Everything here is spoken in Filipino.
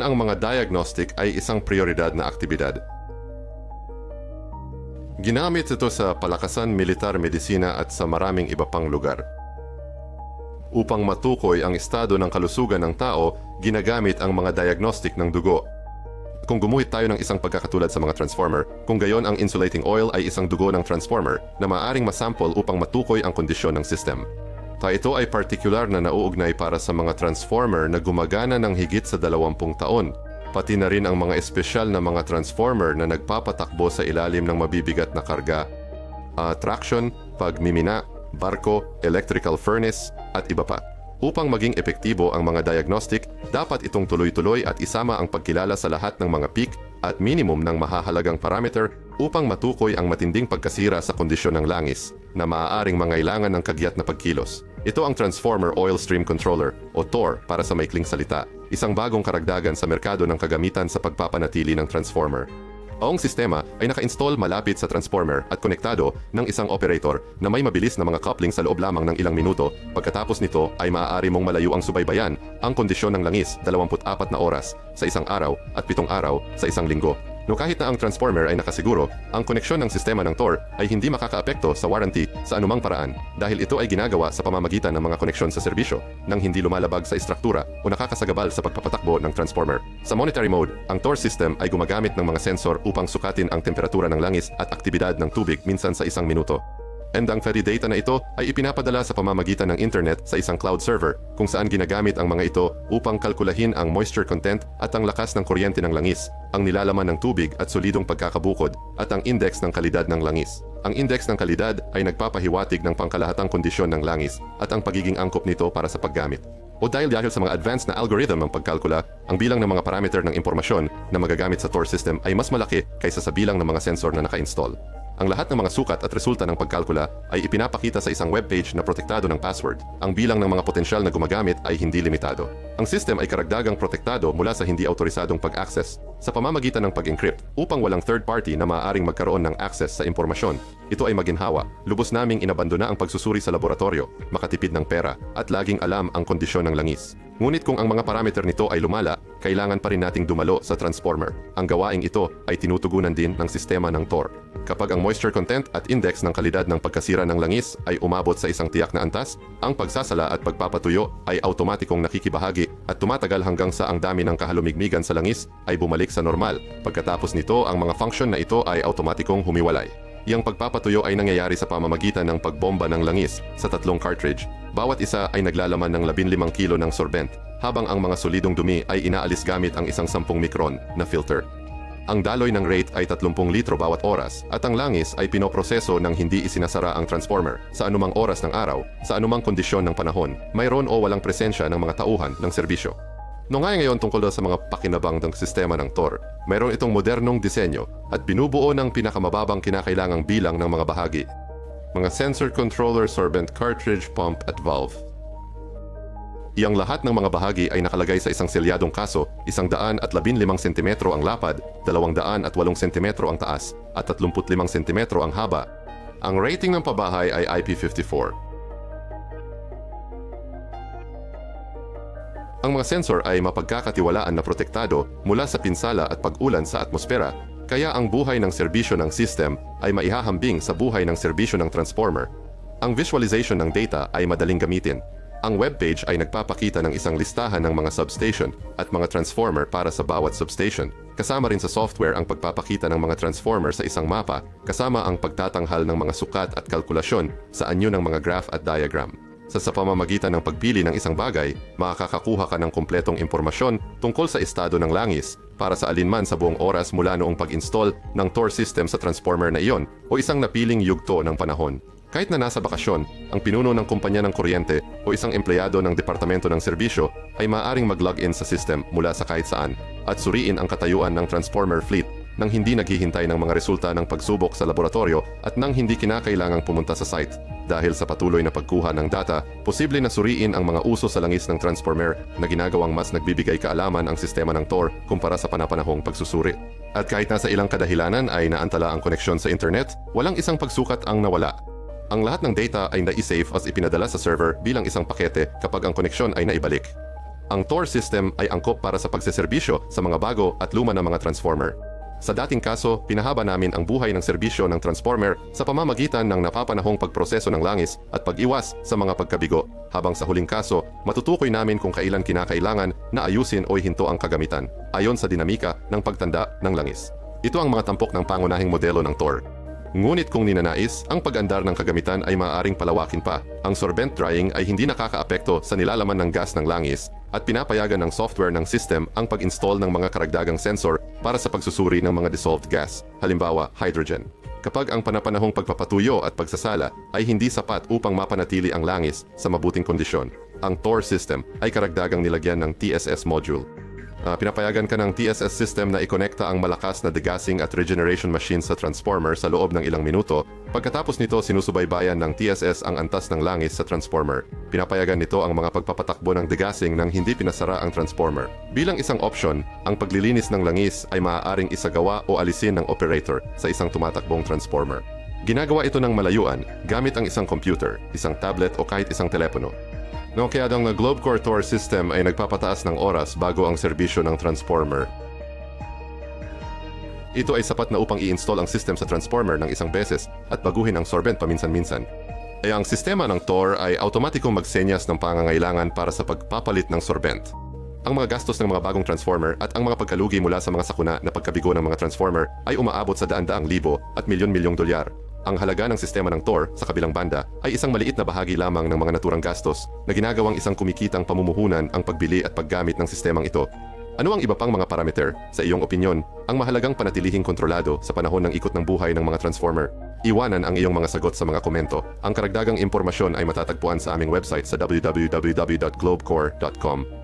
Ngayon ang mga diagnostic ay isang prioridad na aktibidad. Ginamit ito sa palakasan, militar, medisina at sa maraming iba pang lugar. Upang matukoy ang estado ng kalusugan ng tao, ginagamit ang mga diagnostic ng dugo. Kung gumuhit tayo ng isang pagkakatulad sa mga transformer, kung gayon ang insulating oil ay isang dugo ng transformer na maaring masample upang matukoy ang kondisyon ng system. Ta ito ay partikular na nauugnay para sa mga transformer na gumagana ng higit sa 20 taon, pati na rin ang mga espesyal na mga transformer na nagpapatakbo sa ilalim ng mabibigat na karga, uh, traction, pagmimina, barko, electrical furnace, at iba pa. Upang maging epektibo ang mga diagnostic, dapat itong tuloy-tuloy at isama ang pagkilala sa lahat ng mga peak at minimum ng mahahalagang parameter upang matukoy ang matinding pagkasira sa kondisyon ng langis na maaaring mangailangan ng kagyat na pagkilos. Ito ang Transformer Oil Stream Controller o TOR para sa maikling salita, isang bagong karagdagan sa merkado ng kagamitan sa pagpapanatili ng transformer. Ang sistema ay naka-install malapit sa transformer at konektado ng isang operator na may mabilis na mga coupling sa loob lamang ng ilang minuto. Pagkatapos nito ay maaari mong malayo ang subaybayan ang kondisyon ng langis 24 na oras sa isang araw at 7 araw sa isang linggo. No kahit na ang transformer ay nakasiguro, ang koneksyon ng sistema ng TOR ay hindi makakaapekto sa warranty sa anumang paraan dahil ito ay ginagawa sa pamamagitan ng mga koneksyon sa serbisyo nang hindi lumalabag sa istruktura o nakakasagabal sa pagpapatakbo ng transformer. Sa monetary mode, ang TOR system ay gumagamit ng mga sensor upang sukatin ang temperatura ng langis at aktibidad ng tubig minsan sa isang minuto. And ang ferry data na ito ay ipinapadala sa pamamagitan ng internet sa isang cloud server kung saan ginagamit ang mga ito upang kalkulahin ang moisture content at ang lakas ng kuryente ng langis, ang nilalaman ng tubig at solidong pagkakabukod, at ang index ng kalidad ng langis. Ang index ng kalidad ay nagpapahiwatig ng pangkalahatang kondisyon ng langis at ang pagiging angkop nito para sa paggamit. O dahil dahil sa mga advanced na algorithm ng pagkalkula, ang bilang ng mga parameter ng impormasyon na magagamit sa TOR system ay mas malaki kaysa sa bilang ng mga sensor na naka-install. Ang lahat ng mga sukat at resulta ng pagkalkula ay ipinapakita sa isang webpage na protektado ng password. Ang bilang ng mga potensyal na gumagamit ay hindi limitado. Ang system ay karagdagang protektado mula sa hindi autorisadong pag-access sa pamamagitan ng pag-encrypt upang walang third party na maaaring magkaroon ng access sa impormasyon. Ito ay maginhawa. Lubos naming inabandona ang pagsusuri sa laboratorio, makatipid ng pera, at laging alam ang kondisyon ng langis. Ngunit kung ang mga parameter nito ay lumala, kailangan pa rin nating dumalo sa transformer. Ang gawaing ito ay tinutugunan din ng sistema ng TOR. Kapag ang moisture content at index ng kalidad ng pagkasira ng langis ay umabot sa isang tiyak na antas, ang pagsasala at pagpapatuyo ay automatikong nakikibahagi at tumatagal hanggang sa ang dami ng kahalumigmigan sa langis ay bumalik sa normal. Pagkatapos nito, ang mga function na ito ay automatikong humiwalay. Iyang pagpapatuyo ay nangyayari sa pamamagitan ng pagbomba ng langis sa tatlong cartridge. Bawat isa ay naglalaman ng 15 kilo ng sorbent, habang ang mga solidong dumi ay inaalis gamit ang isang 10 mikron na filter. Ang daloy ng rate ay 30 litro bawat oras at ang langis ay pinoproseso ng hindi isinasara ang transformer sa anumang oras ng araw, sa anumang kondisyon ng panahon, mayroon o walang presensya ng mga tauhan ng serbisyo. No nga ngayon tungkol sa mga pakinabang ng sistema ng TOR, mayroon itong modernong disenyo at binubuo ng pinakamababang kinakailangang bilang ng mga bahagi. Mga sensor controller, sorbent cartridge, pump at valve. Iyang lahat ng mga bahagi ay nakalagay sa isang selyadong kaso, isang daan at labinlimang sentimetro ang lapad, dalawang daan at walong sentimetro ang taas, at 35 sentimetro ang haba. Ang rating ng pabahay ay IP54. Ang mga sensor ay mapagkakatiwalaan na protektado mula sa pinsala at pag-ulan sa atmosfera, kaya ang buhay ng serbisyo ng system ay maihahambing sa buhay ng serbisyo ng transformer. Ang visualization ng data ay madaling gamitin. Ang webpage ay nagpapakita ng isang listahan ng mga substation at mga transformer para sa bawat substation. Kasama rin sa software ang pagpapakita ng mga transformer sa isang mapa, kasama ang pagtatanghal ng mga sukat at kalkulasyon sa anyo ng mga graph at diagram. Sa sa pamamagitan ng pagpili ng isang bagay, makakakuha ka ng kumpletong impormasyon tungkol sa estado ng langis para sa alinman sa buong oras mula noong pag-install ng TOR system sa transformer na iyon o isang napiling yugto ng panahon. Kahit na nasa bakasyon, ang pinuno ng kumpanya ng kuryente o isang empleyado ng Departamento ng Serbisyo ay maaaring mag-login sa system mula sa kahit saan at suriin ang katayuan ng transformer fleet nang hindi naghihintay ng mga resulta ng pagsubok sa laboratorio at nang hindi kinakailangang pumunta sa site. Dahil sa patuloy na pagkuha ng data, posible na suriin ang mga uso sa langis ng transformer na ginagawang mas nagbibigay kaalaman ang sistema ng TOR kumpara sa panapanahong pagsusuri. At kahit nasa ilang kadahilanan ay naantala ang koneksyon sa internet, walang isang pagsukat ang nawala. Ang lahat ng data ay naisave as ipinadala sa server bilang isang pakete kapag ang koneksyon ay naibalik. Ang TOR system ay angkop para sa pagseserbisyo sa mga bago at luma na mga transformer. Sa dating kaso, pinahaba namin ang buhay ng serbisyo ng transformer sa pamamagitan ng napapanahong pagproseso ng langis at pag-iwas sa mga pagkabigo. Habang sa huling kaso, matutukoy namin kung kailan kinakailangan na ayusin o ihinto ang kagamitan, ayon sa dinamika ng pagtanda ng langis. Ito ang mga tampok ng pangunahing modelo ng TOR. Ngunit kung ninanais, ang pag-andar ng kagamitan ay maaaring palawakin pa. Ang sorbent drying ay hindi nakakaapekto sa nilalaman ng gas ng langis at pinapayagan ng software ng system ang pag-install ng mga karagdagang sensor para sa pagsusuri ng mga dissolved gas, halimbawa hydrogen. Kapag ang panapanahong pagpapatuyo at pagsasala ay hindi sapat upang mapanatili ang langis sa mabuting kondisyon, ang TOR system ay karagdagang nilagyan ng TSS module. Ah, pinapayagan ka ng TSS system na ikonekta ang malakas na degassing at regeneration machine sa transformer sa loob ng ilang minuto. Pagkatapos nito, sinusubaybayan ng TSS ang antas ng langis sa transformer. Pinapayagan nito ang mga pagpapatakbo ng degassing nang hindi pinasara ang transformer. Bilang isang option, ang paglilinis ng langis ay maaaring isagawa o alisin ng operator sa isang tumatakbong transformer. Ginagawa ito ng malayuan gamit ang isang computer, isang tablet o kahit isang telepono. No, kaya ang Globecore Tor system ay nagpapataas ng oras bago ang serbisyo ng transformer. Ito ay sapat na upang i-install ang system sa transformer ng isang beses at baguhin ang sorbent paminsan-minsan. Kaya ang sistema ng Tor ay automatikong magsenyas ng pangangailangan para sa pagpapalit ng sorbent. Ang mga gastos ng mga bagong transformer at ang mga pagkalugi mula sa mga sakuna na pagkabigo ng mga transformer ay umaabot sa daan-daang libo at milyon-milyong dolyar. Ang halaga ng sistema ng TOR sa kabilang banda ay isang maliit na bahagi lamang ng mga naturang gastos na ginagawang isang kumikitang pamumuhunan ang pagbili at paggamit ng sistemang ito. Ano ang iba pang mga parameter, sa iyong opinyon, ang mahalagang panatilihing kontrolado sa panahon ng ikot ng buhay ng mga transformer? Iwanan ang iyong mga sagot sa mga komento. Ang karagdagang impormasyon ay matatagpuan sa aming website sa www.globecore.com.